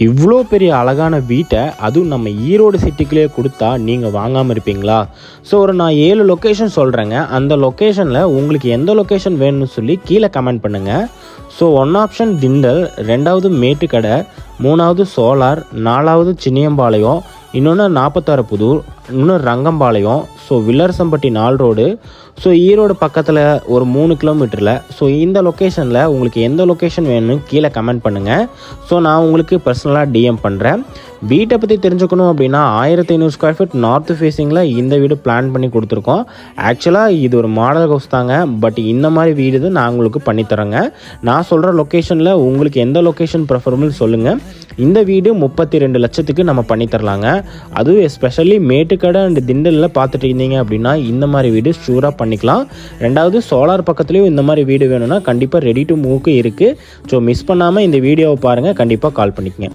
இவ்வளோ பெரிய அழகான வீட்டை அதுவும் நம்ம ஈரோடு சிட்டிக்குள்ளேயே கொடுத்தா நீங்கள் வாங்காமல் இருப்பீங்களா? ஸோ ஒரு நான் ஏழு லொக்கேஷன் சொல்கிறேங்க அந்த லொக்கேஷனில் உங்களுக்கு எந்த லொக்கேஷன் வேணும்னு சொல்லி கீழே கமெண்ட் பண்ணுங்கள் ஸோ ஒன் ஆப்ஷன் திண்டல் ரெண்டாவது மேட்டுக்கடை மூணாவது சோலார் நாலாவது சின்னியம்பாளையம் இன்னொன்று நாற்பத்தாறு புதூர் இன்னொன்று ரங்கம்பாளையம் ஸோ வில்லரசம்பட்டி நால் ரோடு. ஸோ ஈரோடு பக்கத்தில் ஒரு மூணு கிலோமீட்டரில் ஸோ இந்த லொக்கேஷனில் உங்களுக்கு எந்த லொக்கேஷன் வேணும்னு கீழே கமெண்ட் பண்ணுங்கள் ஸோ நான் உங்களுக்கு பர்சனலாக டிஎம் பண்ணுறேன் வீட்டை பற்றி தெரிஞ்சுக்கணும் அப்படின்னா ஆயிரத்தி ஐநூறு ஸ்கொயர் ஃபீட் நார்த் ஃபேஸிங்கில் இந்த வீடு பிளான் பண்ணி கொடுத்துருக்கோம். ஆக்சுவலாக இது ஒரு மாடல் ஹவுஸ் தாங்க. பட் இந்த மாதிரி வீடு தான் நான் உங்களுக்கு பண்ணித்தரேங்க நான் சொல்கிற லொக்கேஷனில் உங்களுக்கு எந்த லொக்கேஷன் ப்ரிஃபரபிள் சொல்லுங்கள் இந்த வீடு முப்பத்தி ரெண்டு லட்சத்துக்கு நம்ம பண்ணித்தரலாங்க அதுவும் எஸ்பெஷலி மேட்டுக்கடை அண்ட் திண்டலில் பார்த்துட்டு இருந்தீங்க அப்படின்னா இந்த மாதிரி வீடு ஷூராக பண்ணிக்கலாம். ரெண்டாவது சோலார் பக்கத்துலேயும் இந்த மாதிரி வீடு வேணும்னா கண்டிப்பாக ரெடி டு மூவ்க்கு இருக்குது ஸோ மிஸ் பண்ணாமல் இந்த வீடியோவை பாருங்கள் கண்டிப்பாக கால் பண்ணிக்கங்க.